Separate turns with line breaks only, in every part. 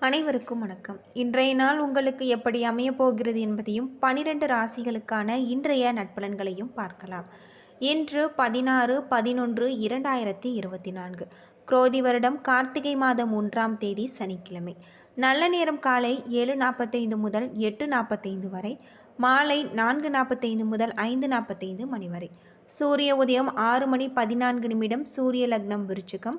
அனைவருக்கும் வணக்கம். இன்றைய நாள் உங்களுக்கு எப்படி அமையப் போகிறது என்பதையும் பனிரெண்டு ராசிகளுக்கான இன்றைய நட்பலன்களையும் பார்க்கலாம். இன்று பதினாறு பதினொன்று இரண்டாயிரத்தி இருபத்தி நான்கு. குரோதி வருடம் கார்த்திகை மாதம் ஒன்றாம் தேதி சனிக்கிழமை. நல்ல நேரம் காலை ஏழு நாற்பத்தைந்து முதல் எட்டு நாற்பத்தைந்து வரை மாலை நான்கு நாற்பத்தைந்து முதல் ஐந்து நாற்பத்தைந்து மணி வரை. சூரிய உதயம் ஆறு மணி பதினான்கு நிமிடம் சூரிய லக்னம் விருச்சிகம்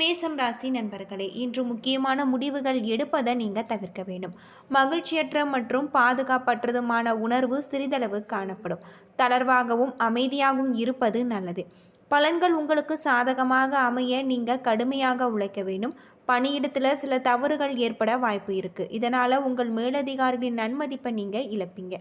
மேசம் ராசி நண்பர்களே இன்று முக்கியமான முடிவுகள் எடுப்பதை நீங்கள் தவிர்க்க வேண்டும். மகிழ்ச்சியற்ற மற்றும் பாதுகாப்பற்றதுமான உணர்வு சிறிதளவு காணப்படும். தளர்வாகவும் அமைதியாகவும் இருப்பது நல்லது. பலன்கள் உங்களுக்கு சாதகமாக அமைய நீங்கள் கடுமையாக உழைக்க வேண்டும். பணியிடத்தில் சில தவறுகள் ஏற்பட வாய்ப்பு இருக்குது இதனால் உங்கள் மேலதிகாரிகளின் நன்மதிப்பை நீங்கள் இழப்பீங்க.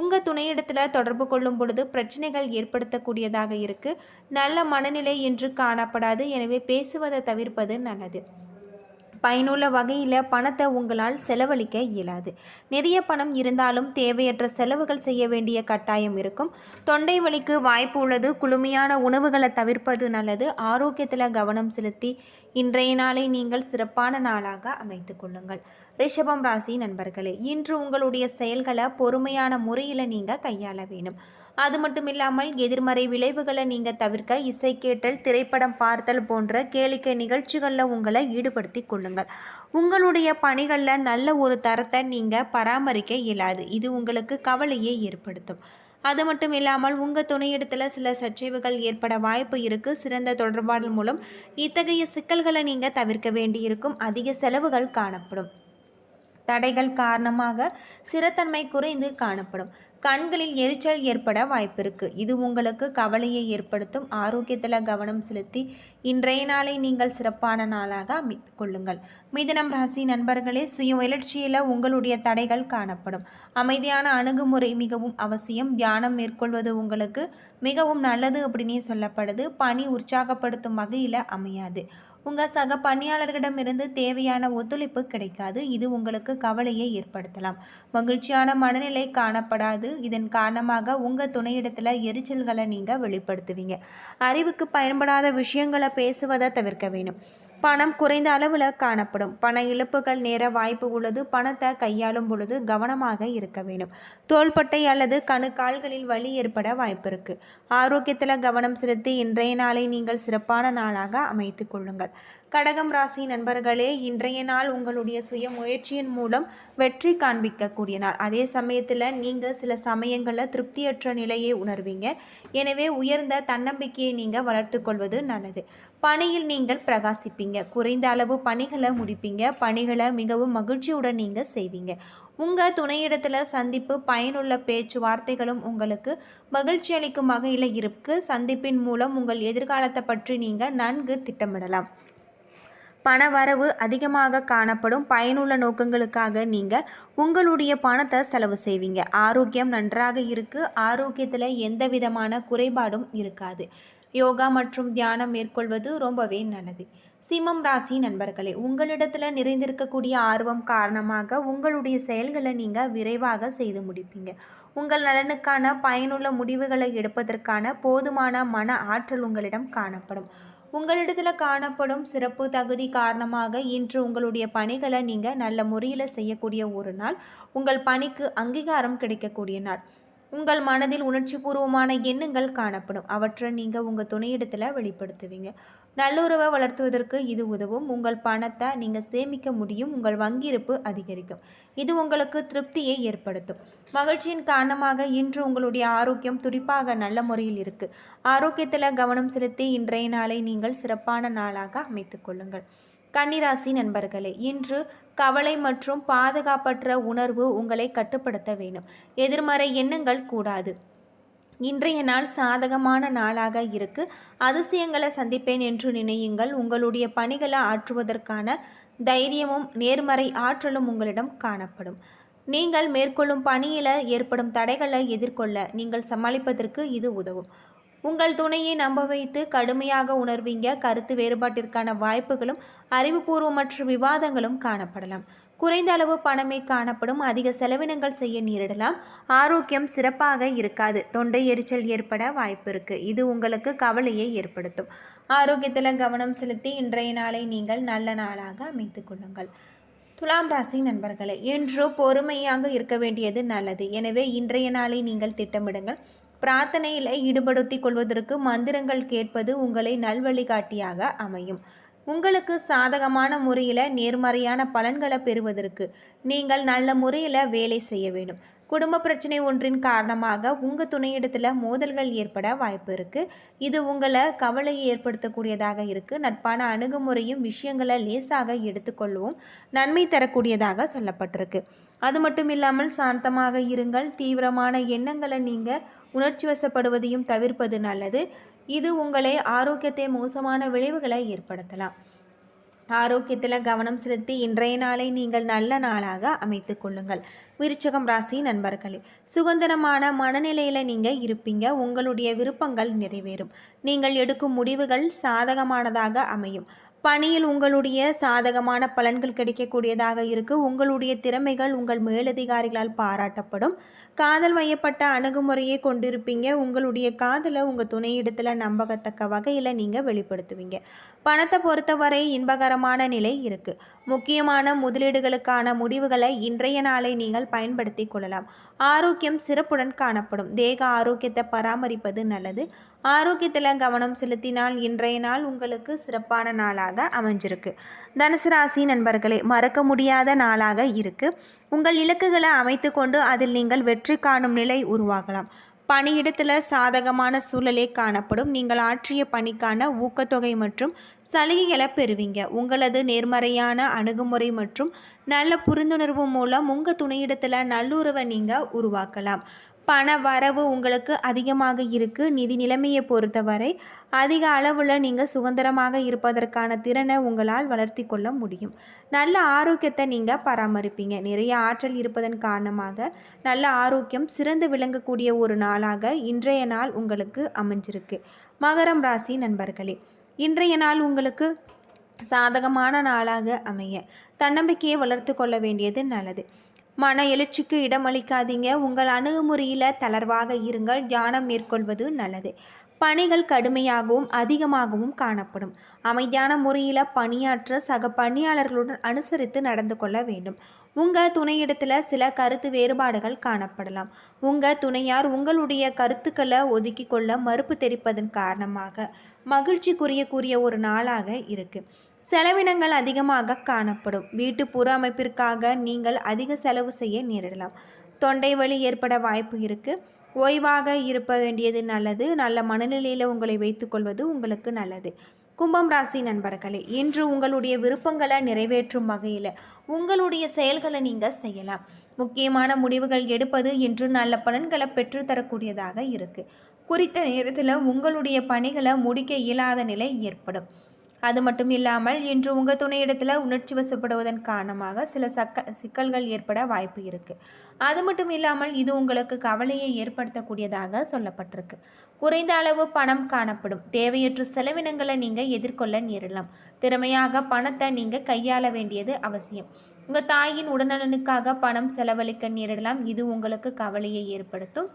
உங்கள் துணையிடத்தில் தொடர்பு கொள்ளும் பொழுது பிரச்சனைகள் ஏற்படுத்தக்கூடியதாக இருக்குது நல்ல மனநிலை என்று காணப்படாது. எனவே பேசுவதை தவிர்ப்பது நல்லது. பயனுள்ள வகையில் பணத்தை உங்களால் செலவழிக்க இயலாது. நிறைய பணம் இருந்தாலும் தேவையற்ற செலவுகள் செய்ய வேண்டிய கட்டாயம் இருக்கும். தொண்டை வலிக்கு வாய்ப்பு உள்ளது. குளுமையான உணவுகளை தவிர்ப்பது நல்லது. ஆரோக்கியத்தில் கவனம் செலுத்தி இன்றைய நாளை நீங்கள் சிறப்பான நாளாக அமைத்து கொள்ளுங்கள். ரிஷபம் ராசி நண்பர்களே இன்று உங்களுடைய செயல்களை பொறுமையான முறையில் நீங்கள் கையாள வேணும் அது மட்டும் இல்லாமல் எதிர்மறை விளைவுகளை நீங்கள் தவிர்க்க இசை கேட்டல் திரைப்படம் பார்த்தல் போன்ற கேளிக்கை நிகழ்ச்சிகளில் உங்களை ஈடுபடுத்தி கொள்ளுங்கள். உங்களுடைய பணிகளில் நல்ல ஒரு தரத்தை நீங்கள் பராமரிக்க இயலாது. இது உங்களுக்கு கவலையை ஏற்படுத்தும். அது மட்டும் இல்லாமல் உங்கள் துணையிடத்தில் சில சச்சைவுகள் ஏற்பட வாய்ப்பு இருக்குது சிறந்த தொடர்பாடல் மூலம் இத்தகைய சிக்கல்களை நீங்கள் தவிர்க்க வேண்டியிருக்கும். அதிக செலவுகள் காணப்படும். தடைகள் காரணமாக சிறத்தன்மை குறைந்து காணப்படும். கண்களில் எரிச்சல் ஏற்பட வாய்ப்பிருக்கு. இது உங்களுக்கு கவலையை ஏற்படுத்தும். ஆரோக்கியத்தில் கவனம் செலுத்தி இன்றைய நாளை நீங்கள் சிறப்பான நாளாக அமைத்து கொள்ளுங்கள் மிதனம் ராசி நண்பர்களே சுய எழுச்சியில் உங்களுடைய தடைகள் காணப்படும். அமைதியான அணுகுமுறை மிகவும் அவசியம். தியானம் மேற்கொள்வது உங்களுக்கு மிகவும் நல்லது அப்படின்னே சொல்லப்படுது. பணி உற்சாகப்படுத்தும் வகையில் அமையாது. உங்கள் சக பணியாளர்களிடமிருந்து தேவையான ஒத்துழைப்பு கிடைக்காது. இது உங்களுக்கு கவலையை ஏற்படுத்தலாம். மகிழ்ச்சியான மனநிலை காணப்படாது. இதன் காரணமாக உங்கள் துணையிடத்தில் எரிச்சல்களை நீங்கள் வெளிப்படுத்துவீங்க. அறிவுக்கு பயன்படாத விஷயங்களை பேசுவதை தவிர்க்க வேணும் பணம் குறைந்த அளவில் காணப்படும். பண இழப்புகள் நேர வாய்ப்பு உள்ளது. பணத்தை கையாளும் பொழுது கவனமாக இருக்க வேண்டும். தோள்பட்டை அல்லது கணு கால்களில் வலி ஏற்பட வாய்ப்பு இருக்கு. ஆரோக்கியத்தில் கவனம் செலுத்தி இன்றைய நாளை நீங்கள் சிறப்பான நாளாக அமைத்து கொள்ளுங்கள். கடகம் ராசி நண்பர்களே இன்றைய நாள் உங்களுடைய சுய முயற்சியின் மூலம் வெற்றி காண்பிக்கக்கூடிய நாள். அதே சமயத்தில் நீங்கள் சில சமயங்களில் திருப்தியற்ற நிலையை உணர்வீங்க. எனவே உயர்ந்த தன்னம்பிக்கையை நீங்கள் வளர்த்து கொள்வது நல்லது. பணியில் நீங்கள் பிரகாசிப்பீங்க. குறைந்த அளவு பணிகளை முடிப்பீங்க. பணிகளை மிகவும் மகிழ்ச்சியுடன் நீங்கள் செய்வீங்க. உங்கள் துணையிடத்தில் சந்திப்பு பயனுள்ள பேச்சுவார்த்தைகளும் உங்களுக்கு மகிழ்ச்சி அளிக்கும் வகையில் இருக்கு. சந்திப்பின் மூலம் உங்கள் எதிர்காலத்தை பற்றி நீங்கள் நன்கு திட்டமிடலாம். பண வரவு அதிகமாக காணப்படும். பயனுள்ள நோக்கங்களுக்காக நீங்கள் உங்களுடைய பணத்தை செலவு செய்வீங்க. ஆரோக்கியம் நன்றாக இருக்குது ஆரோக்கியத்தில் எந்த விதமான குறைபாடும் இருக்காது. யோகா மற்றும் தியானம் மேற்கொள்வது ரொம்பவே நல்லது. சிம்மம் ராசி நண்பர்களே உங்களிடத்தில் நிறைந்திருக்கக்கூடிய ஆர்வம் காரணமாக உங்களுடைய செயல்களை நீங்கள் விரைவாக செய்து முடிப்பீங்க. உங்கள் நலனுக்கான பயனுள்ள முடிவுகளை எடுப்பதற்கான போதுமான மன ஆற்றல் உங்களிடம் காணப்படும். உங்களிடத்தில் காணப்படும் சிறப்பு தகுதி காரணமாக இன்று உங்களுடைய பணிகளை நீங்கள் நல்ல முறையில் செய்யக்கூடிய ஒரு நாள். உங்கள் பணிக்கு அங்கீகாரம் கிடைக்கக்கூடிய நாள். உங்கள் மனதில் உணர்ச்சிபூர்வமான எண்ணங்கள் காணப்படும். அவற்றை நீங்கள் உங்கள் துணையிடத்தில் வெளிப்படுத்துவீங்க. நல்லுறவை வளர்த்துவதற்கு இது உதவும். உங்கள் பணத்தை நீங்கள் சேமிக்க முடியும். உங்கள் வங்கியிருப்பு அதிகரிக்கும். இது உங்களுக்கு திருப்தியை ஏற்படுத்தும். மகிழ்ச்சியின் காரணமாக இன்று உங்களுடைய ஆரோக்கியம் துடிப்பாக நல்ல முறையில் இருக்குது ஆரோக்கியத்தில் கவனம் செலுத்தி இன்றைய நாளை நீங்கள் சிறப்பான நாளாக அமைத்துக் கொள்ளுங்கள். கன்னிராசி நண்பர்களே இன்று கவலை மற்றும் பாதுகாப்பற்ற உணர்வு உங்களை கட்டுப்படுத்த வேண்டும். எதிர்மறை எண்ணங்கள் கூடாது. இன்றைய நாள் சாதகமான நாளாக இருக்கு. அதிசயங்களை சந்திப்பேன் என்று நினையுங்கள். உங்களுடைய பணிகளை ஆற்றுவதற்கான தைரியமும் நேர்மறை ஆற்றலும் உங்களிடம் காணப்படும். நீங்கள் மேற்கொள்ளும் பணியில் ஏற்படும் தடைகளை எதிர்கொள்ள நீங்கள் சமாளிப்பதற்கு இது உதவும். உங்கள் துணையை நம்ப வைத்து கடுமையாக உணர்வீங்க. கருத்து வேறுபாட்டிற்கான வாய்ப்புகளும் அறிவுபூர்வமற்ற விவாதங்களும் காணப்படலாம். குறைந்த அளவு பணமே காணப்படும். அதிக செலவினங்கள் செய்ய நேரிடலாம். ஆரோக்கியம் சிறப்பாக இருக்காது. தொண்டை எரிச்சல் ஏற்பட வாய்ப்பு இருக்குது இது உங்களுக்கு கவலையை ஏற்படுத்தும். ஆரோக்கியத்தில் கவனம் செலுத்தி இன்றைய நாளை நீங்கள் நல்ல நாளாக அமைத்து கொள்ளுங்கள். துலாம் ராசி நண்பர்களே இன்று பொறுமையாக இருக்க வேண்டியது நல்லது. எனவே இன்றைய நாளை நீங்கள் திட்டமிடுங்கள். பிரார்த்தனையில் ஈடுபடுத்திக் கொள்வதற்கு மந்திரங்கள் கேட்பது உங்களை நல்வழிகாட்டியாக அமையும். உங்களுக்கு சாதகமான முறையில் நேர்மறையான பலன்களை பெறுவதற்கு நீங்கள் நல்ல முறையில் வேலை செய்ய வேண்டும். குடும்ப பிரச்சனை ஒன்றின் காரணமாக உங்கள் துணையிடத்தில் மோதல்கள் ஏற்பட வாய்ப்பு இருக்குது இது உங்களை கவலையை ஏற்படுத்தக்கூடியதாக இருக்குது நட்பான அணுகுமுறையும் விஷயங்களை லேசாக எடுத்துக்கொள்ளவும் நன்மை தரக்கூடியதாக சொல்லப்பட்டிருக்கு. அது மட்டும் இல்லாமல் சாந்தமாக இருங்கள். தீவிரமான எண்ணங்களை நீங்கள் உணர்ச்சி வசப்படுவதையும் தவிர்ப்பது நல்லது. இது உங்களை ஆரோக்கியத்தை மோசமான விளைவுகளை ஏற்படுத்தலாம். ஆரோக்கியத்தில் கவனம் செலுத்தி இன்றைய நாளை நீங்கள் நல்ல நாளாக அமைத்து கொள்ளுங்கள். விருச்சகம் ராசி நண்பர்களே சுதந்திரமான மனநிலையில் நீங்கள் இருப்பீங்க. உங்களுடைய விருப்பங்கள் நிறைவேறும். நீங்கள் எடுக்கும் முடிவுகள் சாதகமானதாக அமையும். பணியில் உங்களுடைய சாதகமான பலன்கள் கிடைக்கக்கூடியதாக இருக்குது உங்களுடைய திறமைகள் உங்கள் மேலதிகாரிகளால் பாராட்டப்படும். காதல் வயப்பட்ட அணுகுமுறையை கொண்டிருப்பீங்க. உங்களுடைய காதலை உங்கள் துணையிடத்தில் நம்பகத்தக்க வகையில் நீங்கள் வெளிப்படுத்துவீங்க. பணத்தை பொறுத்தவரை இன்பகரமான நிலை இருக்குது முக்கியமான முதலீடுகளுக்கான முடிவுகளை இன்றைய நாளை நீங்கள் பயன்படுத்தி கொள்ளலாம். ஆரோக்கியம் சிறப்புடன் காணப்படும். தேக ஆரோக்கியத்தை பராமரிப்பது நல்லது. ஆரோக்கியத்தில் கவனம் செலுத்தினால் இன்றைய நாள் உங்களுக்கு சிறப்பான நாளாக அமைஞ்சிருக்கு. தனுசு ராசி நண்பர்களே மறக்க முடியாத நாளாக இருக்கு. உங்கள் இலக்குகளை அமைத்து கொண்டு அதில் நீங்கள் வெற்றி காணும் நிலை உருவாகலாம். பணியிடத்தில் சாதகமான சூழலே காணப்படும். நீங்கள் ஆற்றிய பணிக்கான ஊக்கத்தொகை மற்றும் சலுகைகளை பெறுவீங்க. உங்களது நேர்மறையான அணுகுமுறை மற்றும் நல்ல புரிந்துணர்வு மூலம் உங்கள் துணையிடத்தில் நல்லுறவை நீங்கள் உருவாக்கலாம். பண வரவு உங்களுக்கு அதிகமாக இருக்குது நிதி நிலைமையை பொறுத்தவரை அதிக அளவில் நீங்கள் சுதந்திரமாக இருப்பதற்கான திறனை உங்களால் வளர்த்தி கொள்ள முடியும். நல்ல ஆரோக்கியத்தை நீங்கள் பராமரிப்பீங்க. நிறைய ஆற்றல் இருப்பதன் காரணமாக நல்ல ஆரோக்கியம் சிறந்து விளங்கக்கூடிய ஒரு நாளாக இன்றைய நாள் உங்களுக்கு அமைஞ்சிருக்கு. மகரம் ராசி நண்பர்களே இன்றைய நாள் உங்களுக்கு சாதகமான நாளாக அமைய தன்னம்பிக்கையை வளர்த்து கொள்ள வேண்டியது நல்லது. மன எழுச்சிக்கு இடமளிக்காதீங்க. உங்கள் அணுகுமுறையில் தளர்வாக இருங்கள். தியானம் மேற்கொள்வது நல்லது. பணிகள் கடுமையாகவும் அதிகமாகவும் காணப்படும். அமைதியான முறையில் பணியாற்ற சக பணியாளர்களுடன் அனுசரித்து நடந்து கொள்ள வேண்டும். உங்கள் துணையிடத்தில் சில கருத்து வேறுபாடுகள் காணப்படலாம். உங்கள் துணையார் உங்களுடைய கருத்துக்களை ஒதுக்கி கொள்ள மறுப்பு தெரிப்பதன் காரணமாக மகிழ்ச்சிக்குரியக்கூடிய ஒரு நாளாக இருக்குது செலவினங்கள் அதிகமாக காணப்படும். வீட்டு புற அமைப்பிற்காக நீங்கள் அதிக செலவு செய்ய நேரிடலாம். தொண்டை வலி ஏற்பட வாய்ப்பு இருக்குது ஓய்வாக இருப்ப வேண்டியது நல்லது. நல்ல மனநிலையில் உங்களை வைத்துக்கொள்வது உங்களுக்கு நல்லது. கும்பம் ராசி நண்பர்களே இன்று உங்களுடைய விருப்பங்களை நிறைவேற்றும் வகையில் உங்களுடைய செயல்களை நீங்கள் செய்யலாம். முக்கியமான முடிவுகள் எடுப்பது இன்று நல்ல பலன்களை பெற்றுத்தரக்கூடியதாக இருக்குது குறித்த நேரத்தில் உங்களுடைய பணிகளை முடிக்க இயலாத நிலை ஏற்படும். அது மட்டும் இல்லாமல் இன்று உங்கள் துணையிடத்தில் உணர்ச்சி வசப்படுவதன் காரணமாக சில சக்க சிக்கல்கள் ஏற்பட வாய்ப்பு இருக்குது அது மட்டும் இல்லாமல் இது உங்களுக்கு கவலையை ஏற்படுத்தக்கூடியதாக சொல்லப்பட்டிருக்கு. குறைந்த அளவு பணம் காணப்படும். தேவையற்ற செலவினங்களை நீங்கள் எதிர்கொள்ள நேரலாம் திறமையாக பணத்தை நீங்கள் கையாள வேண்டியது அவசியம். உங்கள் தாயின் உடல்நலனுக்காக பணம் செலவழிக்க நேரிடலாம். இது உங்களுக்கு கவலையை ஏற்படுத்தும்.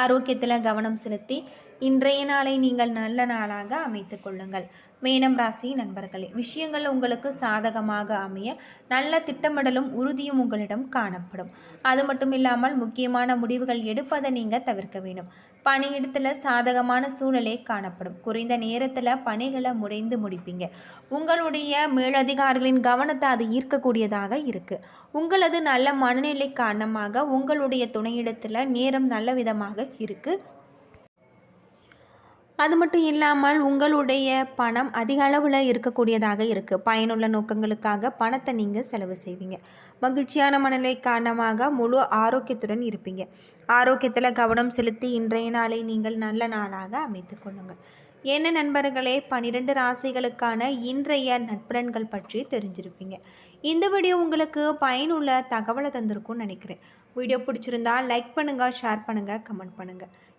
ஆரோக்கியத்தில் கவனம் செலுத்தி இன்றைய நாளை நீங்கள் நல்ல நாளாக அமைத்து கொள்ளுங்கள். மேனம் ராசி நண்பர்களே விஷயங்கள் உங்களுக்கு சாதகமாக அமைய நல்ல திட்டமிடலும் உறுதியும் உங்களிடம் காணப்படும். அது மட்டும் இல்லாமல் முக்கியமான முடிவுகள் எடுப்பதை நீங்கள் தவிர்க்க வேண்டும். பணியிடத்தில் சாதகமான சூழலே காணப்படும். குறைந்த நேரத்தில் பணிகளை முறைந்து முடிப்பீங்க. உங்களுடைய மேலதிகாரிகளின் கவனத்தை அது ஈர்க்கக்கூடியதாக இருக்குது உங்களது நல்ல மனநிலை காரணமாக உங்களுடைய துணையிடத்தில் நேரம் நல்ல விதமாக இருக்குது அது மட்டும் இல்லாமல் உங்களுடைய பணம் அதிக அளவில் இருக்கக்கூடியதாக இருக்குது பயனுள்ள நோக்கங்களுக்காக பணத்தை நீங்கள் செலவு செய்வீங்க. மகிழ்ச்சியான மனநிலை காரணமாக முழு ஆரோக்கியத்துடன் இருப்பீங்க. ஆரோக்கியத்தில் கவனம் செலுத்தி இன்றைய நாளை நீங்கள் நல்ல நாளாக அமைத்து கொள்ளுங்கள். என்ன நண்பர்களே பன்னிரெண்டு ராசிகளுக்கான இன்றைய நட்பலன்கள் பற்றி தெரிஞ்சிருப்பீங்க. இந்த வீடியோ உங்களுக்கு பயனுள்ள தகவலை தந்திருக்கும்னு நினைக்கிறேன். வீடியோ பிடிச்சிருந்தா லைக் பண்ணுங்கள் ஷேர் பண்ணுங்கள் கமெண்ட் பண்ணுங்கள்